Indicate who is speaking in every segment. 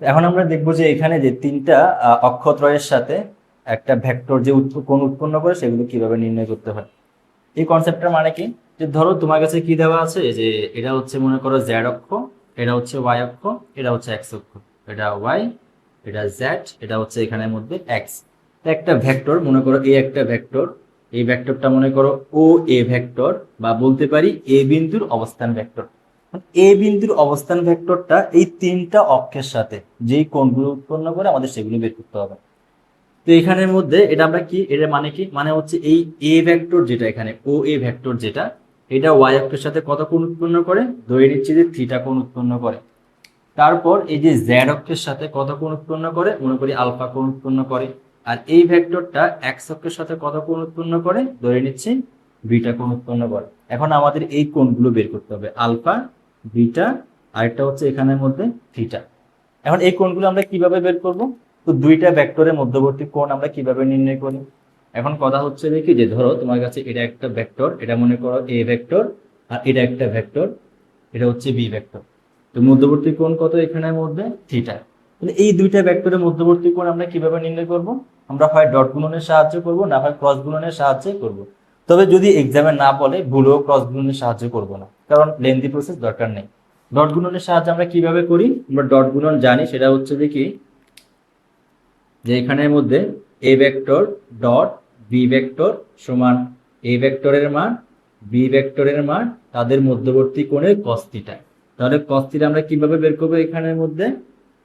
Speaker 1: এখন আমরা দেখব যে এখানে যে তিনটা অক্ষত্রয়ের সাথে একটা ভেক্টর যে কোন উৎপন্ন করে সেগুলো কীভাবে নির্ণয় করতে হয়। এই কনসেপ্টটার মানে কি? যে ধরো তোমার কাছে কি দেওয়া আছে? যে এটা হচ্ছে মনে করো জেড অক্ষ, এটা হচ্ছে ওয়াই অক্ষ, এটা হচ্ছে এক্স অক্ষ। এটা ওয়াই এটা জেড এটা হচ্ছে এখানের মধ্যে এক্স একটা ভেক্টর, মনে করো এই একটা ভেক্টর, এই ভেক্টরটা মনে করো ও এ ভেক্টর বা বলতে পারি এ বিন্দুর অবস্থান ভেক্টর। এ বিন্দুর অবস্থান ভেক্টরটা এই তিনটা অক্ষের সাথে, যেই কোণগুলো উৎপন্ন করে আমাদের সেগুলো বের করতে হবে। তো এখানের মধ্যে এটা আমরা কি এটা মানে কি? মানে হচ্ছে এই এ ভেক্টর যেটা এখানে, ও এ ভেক্টর যেটা, এটা ওয়াই অক্ষের সাথে কত কোণ উৎপন্ন করে? ধরে নিচ্ছি যে থিটা কোণ উৎপন্ন করে। তারপর এই যে জেড অক্ষের সাথে কত কোণ উৎপন্ন করে? মনে করি আলফা কোণ উৎপন্ন করে। আর এই ভেক্টরটা এক্স অক্ষের সাথে কত কোণ উৎপন্ন করে? ধরে নিচ্ছি বিটা কোণ উৎপন্ন করে। এখন আমাদের এই কোণগুলো বের করতে হবে, আলফা বিটা আরেকটা হচ্ছে এখানের মধ্যে থিটা। এখন এই কোণগুলো আমরা কীভাবে বের করব? তো দুইটা ভেক্টরের মধ্যবর্তী কোণ আমরা কীভাবে নির্ণয় করি? এখন কথা হচ্ছে দেখি যে ধরো তোমার কাছে এটা একটা ভেক্টর, এটা মনে করো এ ভেক্টর আর এটা একটা ভেক্টর, এটা হচ্ছে বি ভেক্টর। তো মধ্যবর্তী কোণ কত এখানের মধ্যে? থিটা। তাহলে এই দুইটা ভেক্টরের মধ্যবর্তী কোণ আমরা কীভাবে নির্ণয় করব? আমরা হয় ডট গুণনের সাহায্যে করব, না হয় ক্রস গুণনের সাহায্যে করব। তবে যদি এক্সামে না বলে ভুলেও ক্রস গুণনের সাহায্যে করব না। কারণ লেন্দি প্রসেস দরকার নেই। ডট গুণনের সাহায্যে আমরা কীভাবে করি? আমরা ডট গুণন জানি, সেটা হচ্ছে যে কি? যে এখানের মধ্যে A vector dot B vector সমান এ ভেক্টরের মান বি ভেক্টরের মান, তাদের মধ্যবর্তী কোণের থিটা তাহলে থিটা আমরা কীভাবে বের করব এখানের মধ্যে?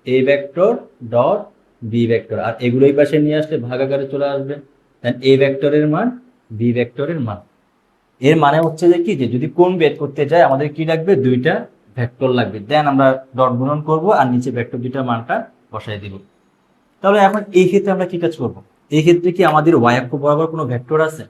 Speaker 1: A vector dot B vector আর এগুলো এই পাশে নিয়ে আসলে ভাগাকারে চলে আসবে। দেন এ ভেক্টরের মান বি ভেক্টরের মান। এর মানে হচ্ছে যে কি? যে যদি কোন বের করতে যাই আমাদের কি লাগবে? দুইটা ভেক্টর লাগবে। দেন আমরা ডট গুণন করব আর নিচে ভেক্টর দুইটা মানটা বসাই দিব। তাহলে এখন এই ক্ষেত্রে আমরা কি কাজ করব? এই ক্ষেত্রে কি আমাদের ওয়াই অক্ষ বরাবর কোনো ভেক্টর আছে?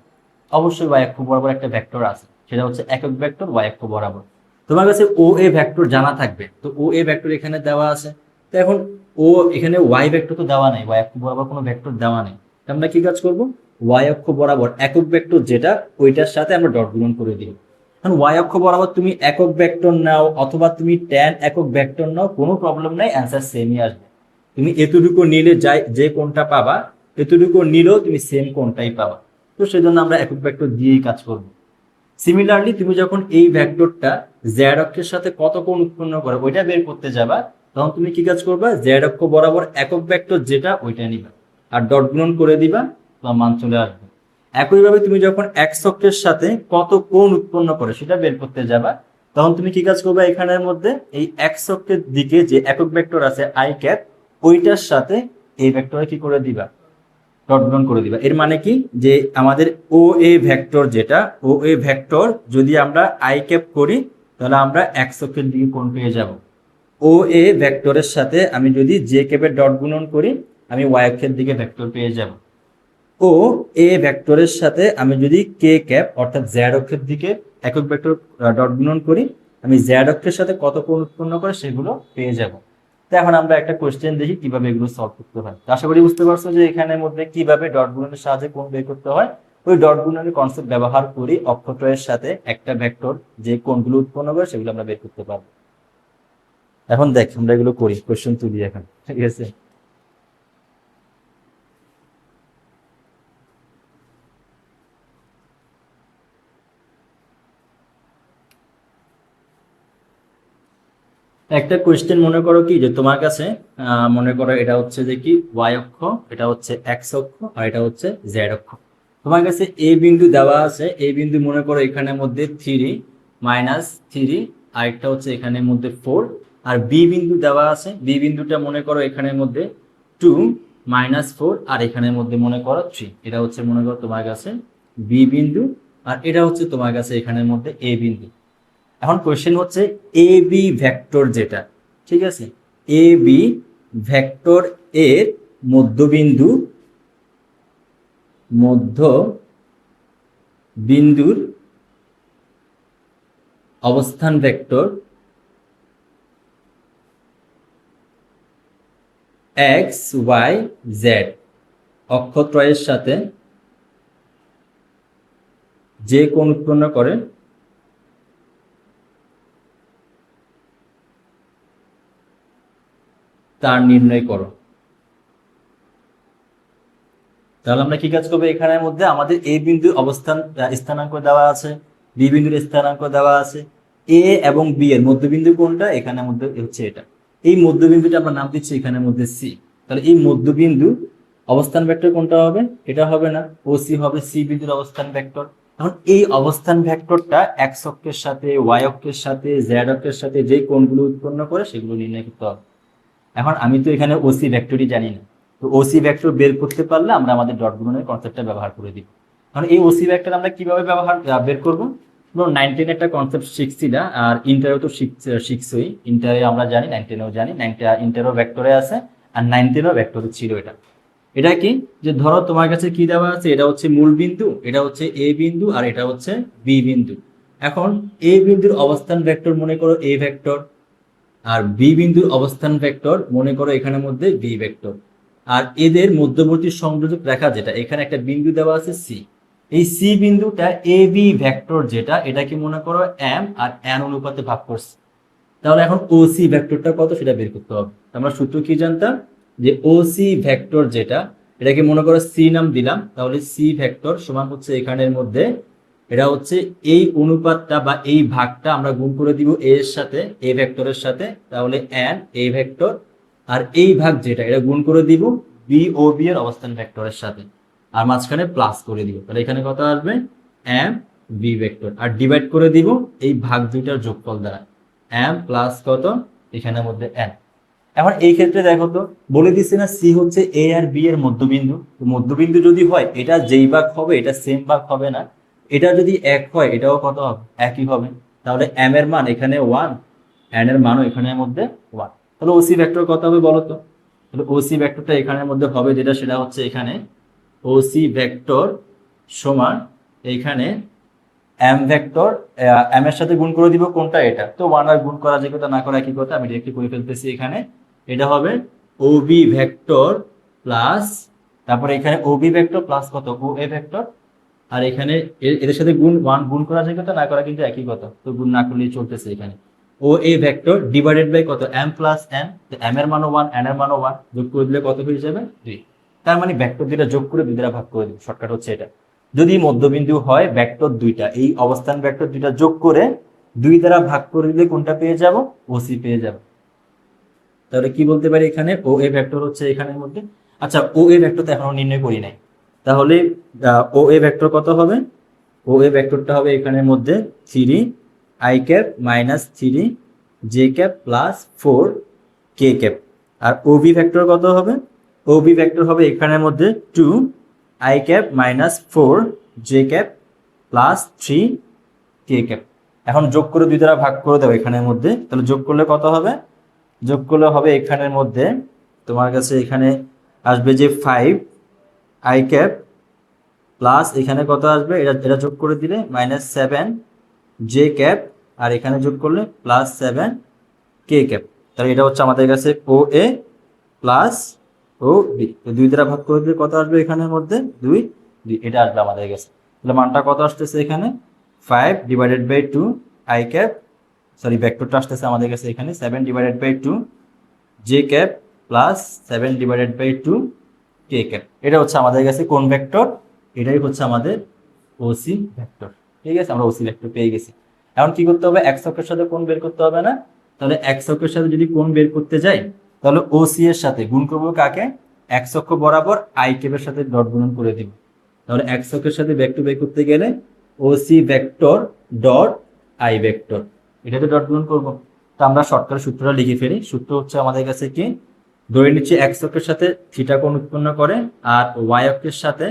Speaker 1: অবশ্যই ওয়াই অক্ষ বরাবর একটা ভেক্টর আছে। সেটা হচ্ছে একক ভেক্টর ওয়াই অক্ষ বরাবর। তোমার কাছে ও এ ভেক্টর জানা থাকবে। তো ও এ ভেক্টর এখানে দেওয়া আছে। তো এখন ও এখানে ওয়াই ভেক্টর তো দেওয়া নেই। ওয়াই অক্ষ বরাবর কোনো ভেক্টর দেওয়া নেই। আমরা কি কাজ করব? ওয়াই অক্ষ বরাবর একক ভেক্টর যেটা, ওইটার সাথে আমরা ডট গুণন করে দিই। এখন ওয়াই অক্ষ বরাবর তুমি একক ভেক্টর নাও অথবা তুমি ট্যান একক ভেক্টর নাও, কোনো প্রবলেম নাই অ্যান্সার সেমই আসবে। তুমি এতটুকু নিলে যাই, যে কোনটা পাবা, এতটুকু নিলেও তুমি সেম কোনটাই পাবা। তো সেজন্য আমরা একক ভেক্টর দিয়েই কাজ করব। সিমিলারলি তুমি যখন এই ভেক্টরটা জেড অক্ষের সাথে কত কোণ উৎপন্ন করে, ওইটা বের করতে যাবা, তখন তুমি কি কাজ করবা জেড অক্ষ বরাবর একক ভেক্টর যেটা, ওইটা নিবা। আর ডট গুণন করে দিবা তোমার মান চলে আসবে। একইভাবে তুমি যখন এক অক্ষের সাথে কত কোণ উৎপন্ন করে সেটা বের করতে যাবা, তখন তুমি কি কাজ করবে এখানের মধ্যে? এই এক অক্ষের দিকে যে একক ভেক্টর আছে আই ক্যাপ ওইটার সাথে এই ভেক্টরে কি করে দিবা? ডট করে দিবা। এর মানে কি? যে আমাদের ও এ ভেক্টর যেটা ও এ ভেক্টর যদি আমরা আই ক্যাপ করি, তাহলে আমরা এক্স অক্ষের দিকে কোণ পেয়ে যাব। ও এ ভেক্টরের সাথে আমি যদি জে ক্যাপের ডট গুণন করি, আমি ওয়াই অক্ষের দিকে ভেক্টর পেয়ে যাব। ও এ ভেক্টরের সাথে আমি যদি কে ক্যাপ, অর্থাৎ জ্যাড অক্ষের দিকে একক ভেক্টর ডট গুণন করি, আমি জ্যাড অক্ষের সাথে কত কোণ উৎপন্ন করে সেগুলো পেয়ে যাব। তো এখন আমরা একটা কোশ্চেন দেখি, কীভাবে এগুলো সলভ করতে হয়। আশা করি বুঝতে পারছ যে এখানের মধ্যে কীভাবে ডট গুণনের সাহায্যে কোণ বের করতে হয়। ওই ডট গুণনের কনসেপ্ট ব্যবহার করি অক্ষত্রয়ের সাথে একটা ভেক্টর যে কোণগুলো উৎপন্ন করে সেগুলো আমরা বের করতে পারব। এখন দেখ, আমরা এগুলো করি কোশ্চেন তুলি এখন, ঠিক আছে? একটা কোয়েশ্চেন মনে করো কি, যে তোমার কাছে মনে করো এটা হচ্ছে যে কি ওয়াই অক্ষ, এটা হচ্ছে এক্স অক্ষ আর এটা হচ্ছে জেড অক্ষ। তোমার কাছে এ বিন্দু দেওয়া আছে এ বিন্দু মনে করো এখানের মধ্যে থ্রি মাইনাস থ্রি আর একটা হচ্ছে এখানের মধ্যে ফোর আর বি বিন্দু দেওয়া আছে বি বিন্দুটা মনে করো এখানের মধ্যে টু মাইনাস ফোর আর এখানের মধ্যে মনে করো থ্রি এটা হচ্ছে মনে করো তোমার কাছে বি বিন্দু আর এটা হচ্ছে তোমার কাছে এখানের মধ্যে এ বিন্দু। এখন কোয়েশ্চেন হচ্ছে এ বি ভেক্টর যেটা, ঠিক আছে? এ বি ভেক্টর এর মধ্যবিন্দু মধ্য বিন্দুর অবস্থান ভেক্টর এক্স ওয়াই জেড অক্ষত্রয়ের সাথে যে কোন উৎপন্ন করে তার নির্ণয় করো। তাহলে আমরা কি কাজ করব? এখানের মধ্যে আমাদের এ বিন্দুর অবস্থান স্থানাঙ্ক দেওয়া আছে, বি বিন্দুর স্থানাঙ্ক দেওয়া আছে, এ এবং বি এর মধ্যবিন্দু কোনটা? এখানের মধ্যে হচ্ছে এটা। এই মধ্যবিন্দুটা আমরা নাম দিচ্ছি এখানের মধ্যে সি। তাহলে এই মধ্যবিন্দু অবস্থান ভেক্টর কোনটা হবে? এটা হবে না। ও সি হবে সি বিন্দুর অবস্থান ভেক্টর। এখন এই অবস্থান ভেক্টরটা এক্স অক্ষের সাথে, ওয়াই অক্ষের সাথে, জেড অক্ষের সাথে যে কোণগুলো উৎপন্ন করে সেগুলো নির্ণয় করতে হবে। এখন আমি তো এখানে ওসি ভেক্টরই জানি না। তো ওসি ভেক্টর বের করতে পারলে আমরা আমাদের ডট গুণনের কনসেপ্টটা ব্যবহার করে দিব। কারণ এই ওসি ভেক্টর আমরা কীভাবে ব্যবহার বের করব? ধরুন নাইনটিন একটা কনসেপ্ট শিখছি না, আর ইন্টারেও তো শিখ- শিখছই। ইন্টারে আমরা জানি নাইন নাইনটিনেও জানি ইন্টারও ভেক্টরে আছে, আর নাইনটিনও ভেক্টরে ছিল এটা। এটা কি? যে ধরো তোমার কাছে কি দেওয়া আছে? এটা হচ্ছে মূল বিন্দু, এটা হচ্ছে এ বিন্দু, আর এটা হচ্ছে বি বিন্দু। এখন এ বিন্দুর অবস্থান ভেক্টর মনে করো এ ভেক্টর আর বি বিন্দুর অবস্থান ভেক্টর মনে করো এখানের মধ্যে বি ভেক্টর আর এদের মধ্যবর্তী সংযোজক রেখা যেটা, এখানে একটা বিন্দু দেওয়া আছে সি এই সি বিন্দুটা এ বি ভেক্টর যেটা, এটাকে মনে করো এম আর এন অনুপাতে ভাগ করছে। তাহলে এখন ও সি ভেক্টরটা কত সেটা বের করতে হবে। আমরা সূত্র কি জানতাম? যে ও সি ভেক্টর যেটা, এটাকে মনে করো সি নাম দিলাম, তাহলে সি ভেক্টর সমান হচ্ছে এখানের মধ্যে এটা হচ্ছে এই অনুপাতটা বা এই ভাগটা আমরা গুণ করে দিব এ এর সাথে এ ভেক্টরের সাথে, তাহলে এন এ ভেক্টর, আর এই ভাগ যেটা, এটা গুণ করে দিব বি ও বি এর অবস্থান ভেক্টরের সাথে, আর মাঝখানে প্লাস করে দিব। তাহলে এখানে কত আসবে? এম বি ভেক্টর, আর ডিভাইড করে দিব এই ভাগ দুইটার যোগফল দ্বারা। এম প্লাস কত? এখানের মধ্যে এন এখন এই ক্ষেত্রে দেখো তো, বলে দিচ্ছে না সি হচ্ছে এ আর বি এর মধ্যবিন্দু। মধ্যবিন্দু যদি হয়, এটা যেই ভাগ হবে, এটা সেম ভাগ হবে না। এটা যদি এক হয়, এটাও কত হবে? একই হবে। তাহলে এম এর মান এখানে ওয়ান এন এর মানও এখানের মধ্যে ওয়ান তাহলে ওসি ভেক্টর কত হবে বলো তো? তাহলে ওসি ভেক্টরটা এখানের মধ্যে হবে, যেটা সেটা হচ্ছে এখানে ওসি ভেক্টর সমান এইখানে এম ভেক্টর এম এর সাথে গুণ করে দিব কোনটা? এটা। তো ওয়ান আর গুণ করা যে কথা, না করা কি কথা, আমি ডিরেক্টলি করে ফেলতেছি এখানে। এটা হবে ওবি ভেক্টর প্লাস তারপরে এখানে ওবি ভেক্টর প্লাস কত? ও এ ভেক্টর আর এখানে এদের সাথে গুণ ওয়ান গুণ করা যায় কথা না করা কিন্তু একই কথা তো গুণ না করলেই চলতেছে এখানে। O A vector divided by কত? এম প্লাস এন তো এম এর মানও ওয়ান এন এর মানও ওয়ান যোগ করে দিলে কত হয়ে যাবে? দুই। তার মানে ভেক্টর দুইটা যোগ করে দুই দ্বারা ভাগ করে দিব শর্টকাট হচ্ছে এটা। যদি মধ্যবিন্দু হয় ভেক্টর দুইটা, এই অবস্থান ভেক্টর দুইটা যোগ করে দুই দ্বারা ভাগ করে দিলে কোনটা পেয়ে যাব? ওসি পেয়ে যাব। তাহলে কি বলতে পারি এখানে? ও এ ভেক্টর হচ্ছে এখানের মধ্যে। আচ্ছা ও এ ভেক্টর তো এখনও নির্ণয় করি নাই। তাহলে ও এ ভেক্টর কত হবে? ও এ ভেক্টরটা হবে এখানের মধ্যে three I cap minus three J cap plus four K cap R O B vector কত হবে? ও বি ভেক্টর হবে এখানের মধ্যে two I cap minus four J cap plus three K cap এখন যোগ করে দুই দ্বারা ভাগ করে দেবো এখানের মধ্যে। তাহলে যোগ করলে কত হবে? যোগ করলে হবে এখানের মধ্যে, তোমার কাছে এখানে আসবে যে ফাইভ আই ক্যাপ প্লাস এখানে কত আসবে? এটা এটা যোগ করে দিলে মাইনাস সেভেন জে ক্যাপ আর এখানে যোগ করলে প্লাস সেভেন কে ক্যাপ তাহলে এটা হচ্ছে আমাদের কাছে ও এ প্লাস ও বি দুই দ্বারা ভাগ করে দিলে কত আসবে এখানের মধ্যে? দুই দুই এটা আসবে আমাদের কাছে। তাহলে মানটা কত আসতেছে এখানে? Five divided by two I cap sorry ভেক্টরটা আসতেছে আমাদের কাছে এখানে। Seven divided by two J cap plus seven divided by two K cap এটা হচ্ছে আমাদের কাছে কোন ভেক্টর এটাই হচ্ছে আমাদের ওসি ভেক্টর ঠিক আছে? আমরা ওসি ভেক্টর পেয়ে গেছি। এখন কি করতে হবে? এক অক্ষের সাথে কোন বের করতে হবে না? তাহলে এক অক্ষের সাথে যদি কোন বের করতে যাই, তাহলে ওসি এর সাথে গুণ করব কাকে? এক অক্ষ বরাবর আই ক্যাপের সাথে ডট গুণন করে দিব। তাহলে এক অক্ষের সাথে ভেক্টর বের করতে গেলে OC vector dot I vector এটাতে ডট গুণন করব। তো আমরা শর্টকাট সূত্রটা লিখে ফেলি। সূত্র হচ্ছে আমাদের কাছে কি? ধরে নিচ্ছি এক্স অক্ষের সাথে থিটা কোণ উৎপন্ন করে আর ওয়াই অক্ষের সাথে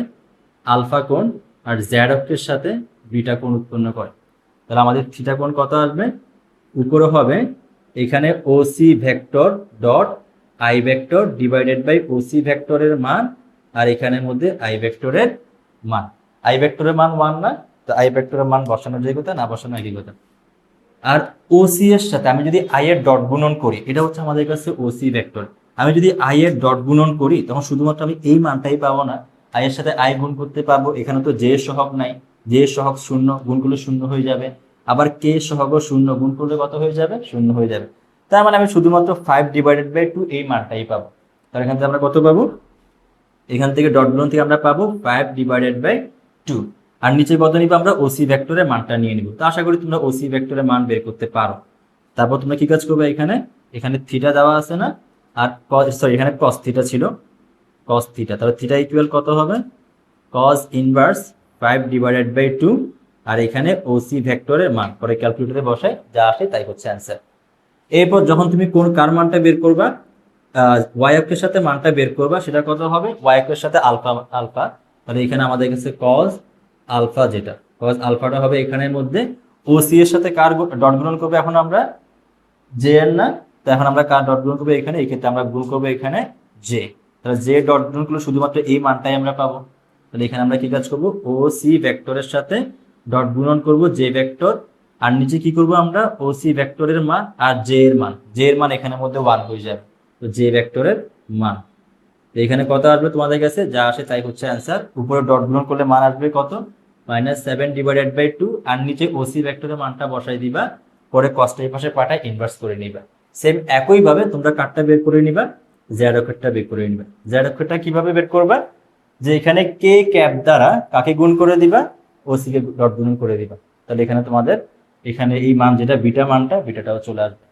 Speaker 1: আলফা কোণ আর জ্যাড অক্ষের সাথে বিটা কোণ উৎপন্ন করে। তাহলে আমাদের থিটা কোণ কত আসবে? উপরে হবে। এখানে OC vector dot I vector divided by OC ভেক্টরের মান আর এখানের মধ্যে আই ভেক্টরের মান। আই ভেক্টরের মান ওয়ান না, তো আই ভেক্টরের মান বসানোর যে কথা, না বসানো একই কথা। আর ওসি এর সাথে আমি যদি আই এর ডট গুণন করি, এটা হচ্ছে আমাদের কাছে ওসি ভেক্টর। আমি যদি আই এর ডট গুণন করি, তখন শুধুমাত্র আমি এই মানটাই পাবো না। আই এর সাথে আই গুণ করতে পারব এখানে তো জে সহগ নাই। জে সহগ শূন্য, গুণ করলে শূন্য হয়ে যাবে। আবার কে সহগ শূন্য, গুণ করলে কত হয়ে যাবে? শূন্য হয়ে যাবে। তার মানে আমি শুধুমাত্র ফাইভ ডিভাইডেড বাই টু এই মানটাই পাবো। তাহলে এখান থেকে আমরা কত পাবো? এখান থেকে ডট গুণন থেকে আমরা পাবো ফাইভ ডিভাইডেড বাই টু আর নিচে কত নিবো আমরা? ওসি ভেক্টরের মানটা নিয়ে নিব। তো আশা করি তোমরা ওসি ভেক্টরের মান বের করতে পারো। তারপর তোমরা কি কাজ করবে এখানে? এখানে থিটা দেওয়া আছে না? আর সরি এখানে কস থিটা ছিল। কস থিটা তাহলে থিটা ইকুয়াল কত হবে? Cos inverse five divided by two আর এখানে ওসি ভেক্টরের মান, পরে ক্যালকুলেটরে বসায়, যা আসে তাই হচ্ছে অ্যান্সার এরপর যখন তুমি কোন, কার মানটা বের করবা ওয়াই অক্ষের সাথে মানটা বের করবা, সেটা কত হবে? ওয়াই অক্ষের সাথে আলফা আলফা তাহলে এখানে আমাদের কাছে কজ আলফা যেটা কজ আলফাটা হবে এখানের মধ্যে। ওসি এর সাথে কার ডট গুণন করবে এখন আমরা? জে এর না? তো এখন আমরা কার ডট গুণন করব এখানে? এই ক্ষেত্রে আমরা গুণ করব এখানে জে তাহলে জে ডট গুণন করলে শুধুমাত্র এই মানটাই আমরা পাবো। তাহলে এখানে আমরা কি কাজ করব? ও সি ভেক্টরের সাথে ডট গুণন করব জে ভেক্টর আর নিচে কি করব আমরা? ও সি ভেক্টরের মান আর জে এর মান। জে এর মান এখানে মধ্যে ওয়ান হয়ে যাবে। তো জে ভেক্টরের মান। তো এখানে কত আসবে তোমাদের কাছে? যা আসে তাই হচ্ছে অ্যান্সার উপরে ডট গুণন করলে মান আসবে কত? Minus seven divided by two আর নিচে ওসি ভেক্টরের মানটা বসাই দিবা। পরে কষ্ট এই পাশে পাঠায় ইনভার্স করে নিবা। সেম একইভাবে তোমরা কাটটা বের করে নিবা জেড অক্ষরটা বের করে নিবা। জেড অক্ষরটা কীভাবে বের করবা? যে এখানে কে ক্যাপ দ্বারা কাকে গুণ করে দিবা? ওসি কে ডট গুণ করে দিবা। তাহলে এখানে তোমাদের, এখানে এই মান যেটা বিটা মানটা বিটাটাও চলে আসবে।